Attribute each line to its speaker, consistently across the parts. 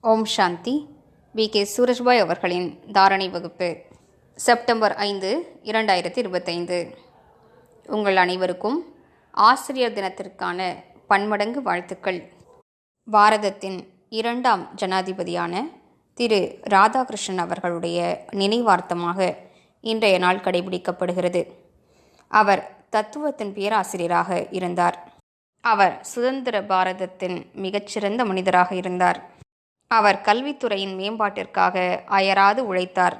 Speaker 1: Om Shanti. We. K. Surajbhai அவர்களின் தாரணை வகுப்பு செப்டம்பர் ஐந்து இரண்டாயிரத்தி இருபத்தைந்து உங்கள் அனைவருக்கும் ஆசிரியர் தினத்திற்கான பன்மடங்கு வாழ்த்துக்கள். பாரதத்தின் இரண்டாம் ஜனாதிபதியான திரு. ராதாகிருஷ்ணன் அவர்களுடைய நினைவார்த்தமாக இன்றைய நாள் கடைபிடிக்கப்படுகிறது. அவர் தத்துவத்தின் பேராசிரியராக இருந்தார். அவர் சுதந்திர பாரதத்தின் மிகச்சிறந்த மனிதராக இருந்தார். அவர் கல்வித்துறையின் மேம்பாட்டிற்காக அயராது உழைத்தார்.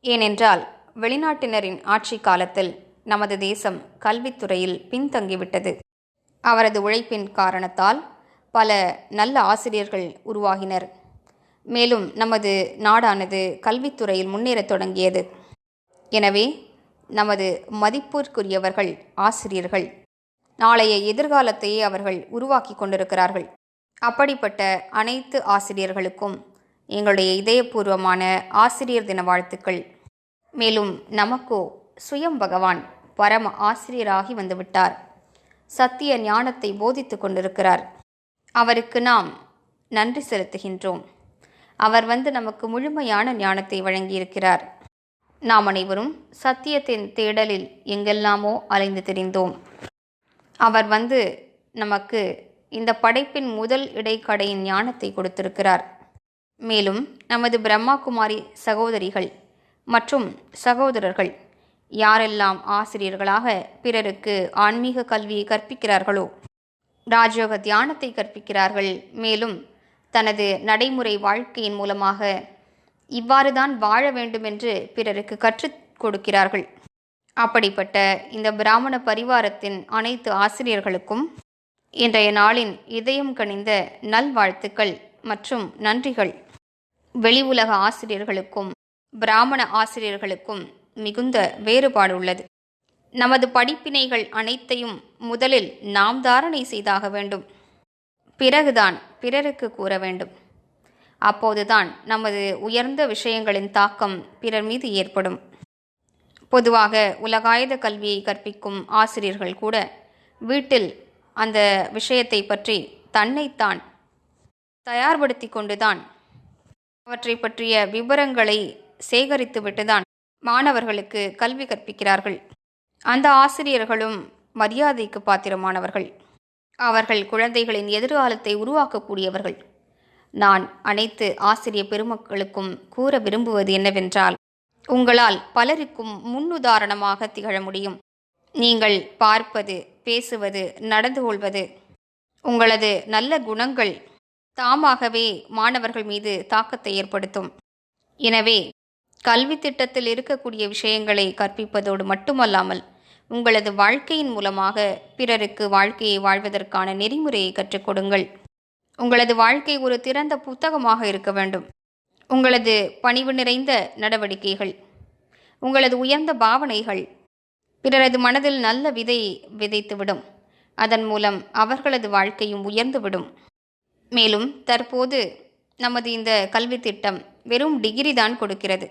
Speaker 1: ஏனென்றால் வெளிநாட்டினரின் ஆட்சி காலத்தில் நமது தேசம் கல்வித்துறையில் பின்தங்கிவிட்டது. அவரது உழைப்பின் காரணத்தால் பல நல்ல ஆசிரியர்கள் உருவாகினர். மேலும் நமது நாடானது கல்வித்துறையில் முன்னேறத் தொடங்கியது. எனவே நமது மதிப்பிற்குரியவர்கள் ஆசிரியர்கள். நாளைய எதிர்காலத்தையே அவர்கள் உருவாக்கி கொண்டிருக்கிறார்கள். அப்படிப்பட்ட அனைத்து ஆசிரியர்களுக்கும் எங்களுடைய இதயபூர்வமான ஆசிரியர் தின வாழ்த்துக்கள். மேலும் நமக்கோ சுயம் பகவான் பரம ஆசிரியராகி வந்துவிட்டார். சத்திய ஞானத்தை போதித்து கொண்டிருக்கிறார். அவருக்கு நாம் நன்றி செலுத்துகின்றோம். அவர் வந்து நமக்கு முழுமையான ஞானத்தை வழங்கியிருக்கிறார். நாம் அனைவரும் சத்தியத்தின் தேடலில் எங்கெல்லாமோ அலைந்து திரிந்தோம். அவர் வந்து நமக்கு இந்த படைப்பின் முதல் இடைக்கடையின் ஞானத்தை கொடுத்திருக்கிறார். மேலும் நமது பிரம்மா குமாரி சகோதரிகள் மற்றும் சகோதரர்கள் யாரெல்லாம் ஆசிரியர்களாக பிறருக்கு ஆன்மீக கல்வியை கற்பிக்கிறார்களோ ராஜயோக தியானத்தை கற்பிக்கிறார்கள். மேலும் தனது நடைமுறை வாழ்க்கையின் மூலமாக இவ்வாறு தான் வாழ வேண்டும் என்று பிறருக்கு கற்றுக் கொடுக்கிறார்கள். அப்படிப்பட்ட இந்த பிராமண பரிவாரத்தின் அனைத்து ஆசிரியர்களுக்கும் இன்றைய நாளின் இதயம் கனிந்த நல்வாழ்த்துக்கள் மற்றும் நன்றிகள். வெளி உலக ஆசிரியர்களுக்கும் பிராமண ஆசிரியர்களுக்கும் மிகுந்த வேறுபாடு உள்ளது. நமது படிப்பினைகள் அனைத்தையும் முதலில் நாம் தாரணை செய்தாக வேண்டும். பிறகுதான் பிறருக்கு கூற வேண்டும். அப்போதுதான் நமது உயர்ந்த விஷயங்களின் தாக்கம் பிறர் மீது ஏற்படும். பொதுவாக உலகாயுத கல்வியை கற்பிக்கும் ஆசிரியர்கள் கூட வீட்டில் அந்த விஷயத்தை பற்றி தன்னைத்தான் தயார்படுத்தி கொண்டுதான் அவற்றை பற்றிய விவரங்களை சேகரித்துவிட்டுதான் மாணவர்களுக்கு கல்வி கற்பிக்கிறார்கள். அந்த ஆசிரியர்களும் மரியாதைக்கு பாத்திரமானவர்கள். அவர்கள் குழந்தைகளின் எதிர்காலத்தை உருவாக்கக்கூடியவர்கள். நான் அனைத்து ஆசிரிய பெருமக்களுக்கும் கூற விரும்புவது என்னவென்றால் உங்களால் பலருக்கும் முன்னுதாரணமாக திகழ முடியும். நீங்கள் பார்ப்பது பேசுவது நடந்து கொள்வது உங்களது நல்ல குணங்கள் தாமாகவே மாணவர்கள் மீது தாக்கத்தை ஏற்படுத்தும். எனவே கல்வி திட்டத்தில் இருக்கக்கூடிய விஷயங்களை கற்பிப்பதோடு மட்டுமல்லாமல் உங்களது வாழ்க்கையின் மூலமாக பிறருக்கு வாழ்க்கையை வாழ்வதற்கான நெறிமுறையை கற்றுக் கொடுங்கள். உங்களது வாழ்க்கை ஒரு திறந்த புத்தகமாக இருக்க வேண்டும். உங்களது பணிவு நிறைந்த நடவடிக்கைகள் உங்களது உயர்ந்த பாவனைகள் பிறரது மனதில் நல்ல விதை விதைத்துவிடும். அதன் மூலம் அவர்களது வாழ்க்கையும் உயர்ந்துவிடும். மேலும் தற்போது நமது இந்த கல்வி திட்டம் வெறும் டிகிரி தான் கொடுக்கிறது.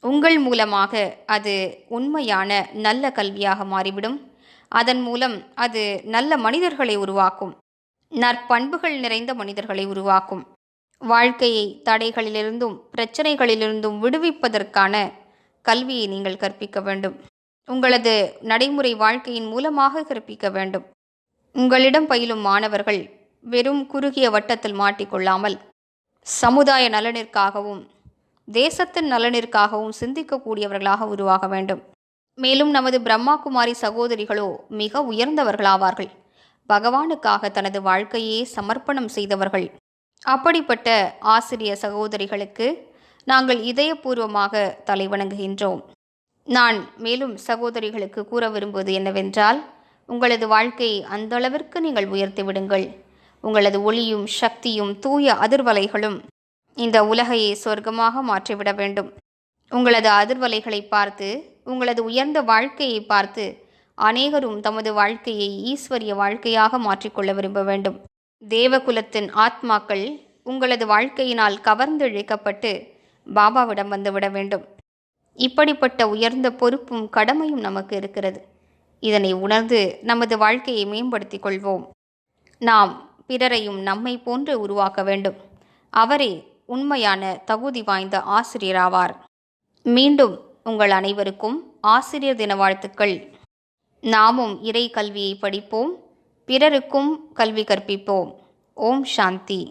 Speaker 1: உங்கள் மூலமாக அது உண்மையான நல்ல கல்வியாக மாறிவிடும். அதன் மூலம் அது நல்ல மனிதர்களை உருவாக்கும். நற்பண்புகள் நிறைந்த மனிதர்களை உருவாக்கும். வாழ்க்கையை தடைகளிலிருந்தும் பிரச்சனைகளிலிருந்தும் விடுவிப்பதற்கான கல்வியை நீங்கள் கற்பிக்க வேண்டும். உங்களது நடைமுறை வாழ்க்கையின் மூலமாக கற்பிக்க வேண்டும். உங்களிடம் பயிலும் மாணவர்கள் வெறும் குறுகிய வட்டத்தில் மாட்டிக்கொள்ளாமல் சமுதாய நலனிற்காகவும் தேசத்தின் நலனிற்காகவும் சிந்திக்கக்கூடியவர்களாக உருவாக வேண்டும். மேலும் நமது பிரம்மா குமாரி சகோதரிகளோ மிக உயர்ந்தவர்களாவார்கள். பகவானுக்காக தனது வாழ்க்கையே சமர்ப்பணம் செய்தவர்கள். அப்படிப்பட்ட ஆசிரிய சகோதரிகளுக்கு நாங்கள் இதயபூர்வமாக தலைவணங்குகின்றோம். நான் மேலும் சகோதரிகளுக்கு கூற விரும்புவது என்னவென்றால் உங்களது வாழ்க்கையை அந்த அளவிற்கு நீங்கள் உயர்த்தி விடுங்கள். உங்களது ஒளியும் சக்தியும் தூய அதிர்வலைகளும் இந்த உலகையை சொர்க்கமாக மாற்றிவிட வேண்டும். உங்களது அதிர்வலைகளை பார்த்து உங்களது உயர்ந்த வாழ்க்கையை பார்த்து அநேகரும் தமது வாழ்க்கையை ஈஸ்வரிய வாழ்க்கையாக மாற்றிக்கொள்ள விரும்ப வேண்டும். தேவகுலத்தின் ஆத்மாக்கள் உங்களது வாழ்க்கையினால் கவர்ந்து இழைக்கப்பட்டு பாபாவிடம் வந்துவிட வேண்டும். இப்படிப்பட்ட உயர்ந்த பொறுப்பும் கடமையும் நமக்கு இருக்கிறது. இதனை உணர்ந்து நமது வாழ்க்கையை மேம்படுத்திக் கொள்வோம். நாம் பிறரையும் நம்மை போன்று உருவாக்க வேண்டும். அவரே உண்மையான தகுதி வாய்ந்த ஆசிரியராவார். மீண்டும் உங்கள் அனைவருக்கும் ஆசிரியர் தின வாழ்த்துக்கள். நாமும் இறை கல்வியை படிப்போம். பிறருக்கும் கல்வி கற்பிப்போம். ஓம் சாந்தி.